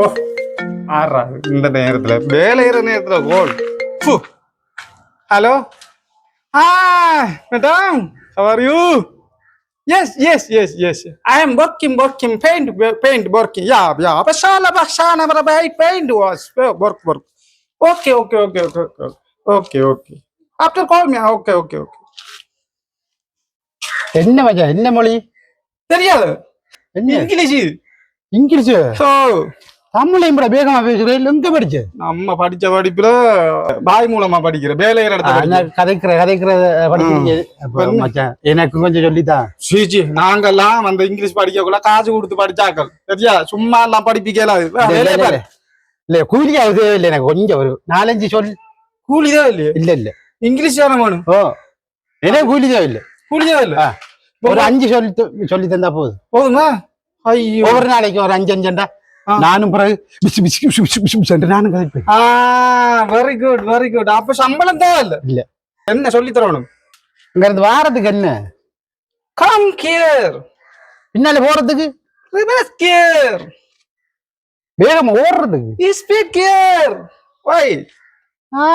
ஓ ஆறா இந்த நேரத்துல வேலையிற நேரத்துல call hello hi madam how are you yes yes yes yes i am working working paint paint working yeah yeah bashala bashala barabai paint was work work okay okay okay okay okay okay okay after call me okay okay okay என்ன மச்சான் என்ன மொழி தெரியாது என்ன English English so தமிழையும் கூட வேகமா பேசுறேன் எங்க படிச்ச நம்ம படிச்ச படிப்புல பாய் மூலமா படிக்கிற வேலையிற இடத்துல. கதைக்கிற கதைக்கிற படிக்கிறீங்க என்ன? எனக்கு கொஞ்சம் சொல்லித்தான். சீச்சி நாங்கெல்லாம் அந்த இங்கிலீஷ் படிக்கக்குள்ள காசு கொடுத்து படிச்சாக்கள். சரியா? சும்மா எல்லாம் படிப்பிக்கலாது இல்ல, இல்ல, வேலையை இல்ல. இல்ல. இல்ல இல்ல எனக்கு கொஞ்சம் ஒரு நாலஞ்சு சொல். கூலிதான் இல்லையே? இல்ல இல்ல. இங்கிலீஷ் தானே வேணும்? ஓ எனக்கு கூலிதான் இல்ல. கூலிதான் இல்ல? ஆ. ஒரு அஞ்சு சொல்லி சொல்லி தந்தா போதும். போதுமா? ஐயோ. ஒவ்வொரு நாளைக்கு ஒரு அஞ்சு அஞ்சண்டா நானும் பிசு பிசு பிசு பிசு பிசு பிசுன்னு நானும் கதைப்பேன் ஆ வெரி குட் வெரி குட் அப்ப சம்பளம் தான் இல்ல. என்ன சொல்லி தரணும் இங்க இருந்து வாரத்துக்கு என்ன கம் கேர் பின்னால போறதுக்கு ரிவர்ஸ் கேர் வேகமா ஓடுறதுக்கு ஸ்பீட் கேர் வை ஆ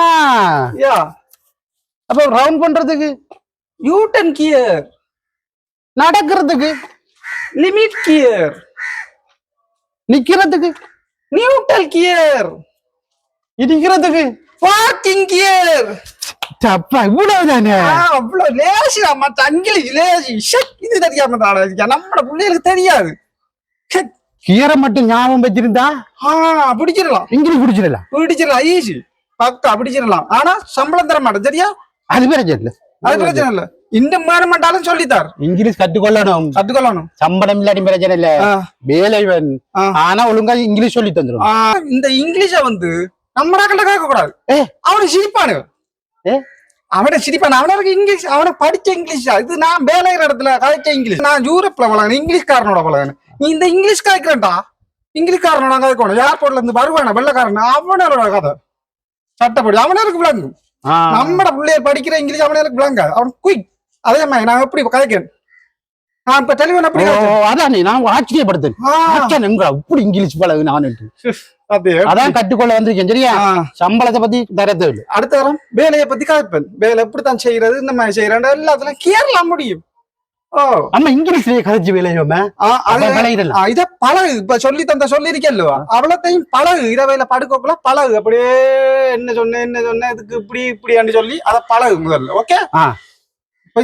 யா அப்ப ரவுண்ட் பண்றதுக்கு யூ டன் கியர் நடக்கிறதுக்கு லிமிட் கியர் நிக்கிறதுக்கு. நியூட்ரல் கியர் இடிக்கிறதுக்கு பார்க்கிங் கியர் அப்பா இவ்வளவு தானே அவ்வளவு லேசி மத்த அங்கிலீஷ் லேசி இது தெரியாம தானே இருக்கியா நம்ம பிள்ளைகளுக்கு தெரியாது. கீரை மட்டும் ஞாபகம் வச்சிருந்தா? ஆ பிடிச்சிடலாம். இங்கிலீஷ் பிடிச்சிடலாம். பிடிச்சிடலாம் ஈஸி பக்கா பிடிச்சிடலாம். ஆனா சம்பளம் தர மாட்டேன் சரியா? அது பிரச்சனை இல்ல. அது பிரச்சனை இல்ல. இந்த மாதிரி மாட்டாலும் சொல்லித்தார். இங்கிலீஷ் கத்துக்கொள்ளணும். கத்துக்கொள்ளணும். சம்பளம் இல்லாட்டி பிரச்சனை இல்ல. வேலை ஆ. ஆனா ஒழுங்கா இங்கிலீஷ் சொல்லி தந்துரும். இந்த இங்கிலீஷ வந்து நம்ம நாக்கிட்ட கேட்க கூடாது ஏ. அவனுக்கு சிரிப்பானு. ஏ. அவனை சிரிப்பான். அவனுக்கு இங்கிலீஷ் அவனை படிச்ச இங்கிலீஷ் இது நான் வேலையிற இடத்துல கதைச்ச இங்கிலீஷ். நான் யூரோப்ல பழகணும் இங்கிலீஷ்காரனோட பழகணும் நீ இந்த இங்கிலீஷ் காய்க்கிறேன்டா இங்கிலீஷ்காரனோட கதைக்கணும் ஏர்போர்ட்ல இருந்து வருவான வெள்ளக்காரன். அவனோட கதை. சட்டப்படி. அவனருக்கு விளங்கும். நம்மட பிள்ளைய படிக்கிற இங்கிலீஷ் அவனுக்கு விளங்க அவன் குயிக் அதே மாதிரி நான் எப்படி கதைக்கிறேன்? நான் இப்ப தெளிவன்? அதானே நான் ஆச்சரியப்படுத்தேன் இங்கிலீஷ் பழகு நான் அது அதான் கற்றுக்கொள்ள வந்திருக்கேன் சரியா. சம்பளத்தை பத்தி அடுத்த வாரம் வேலையை பத்தி காய்ப்பேன் வேலை எப்படித்தான் செய்யறது இந்த மாதிரி செய்யறேன் எல்லாத்துலயும் கேரளம் முடியும். ஓ. நம்ம இங்கிலீஷ்லயே கதைச்சு வேலையோமே இத பழகு. இப்ப சொல்லி தந்த சொல்லி அவ்வளத்தையும் பழகு. இரவையில படுக்கக்குள்ள பழகு. அப்படியே என்ன சொன்ன என்ன சொன்ன இதுக்கு இப்படி இப்படி சொல்லி அத பழகு முதல்ல ஓகே.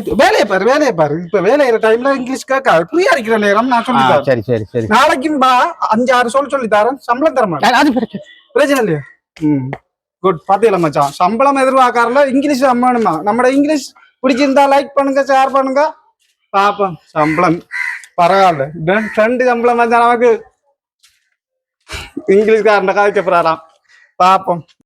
வேலையை பாரு வேலையை பாரு. இப்ப வேலையிற டைம்ல இங்கிலீஷ் கேட்காது ஃப்ரீயா இருக்கிற நேரம் நான் சொல்லி தரேன். சரி சரி சரி. நாளைக்கும் பா அஞ்சு ஆறு சொல் சொல்லி தரேன். சம்பளம் தர மாட்டேன். அது பிரச்சனை. பிரச்சனை இல்லையா? ம். குட் பாத்தீங்களா மச்சான். சம்பளம் எதிர்பார்க்கறல இங்கிலீஷ் வேணுமா? நம்மட இங்கிலீஷ் பிடிச்சிருந்தா லைக் பண்ணுங்க ஷேர் பண்ணுங்க. பாப்போம். சம்பளம் பரவாயில்ல. இதான் ரெண்டு சம்பளம் மச்சான் நமக்கு இங்கிலீஷ்காரன் காய்க்க போறாராம் பாப்போம்.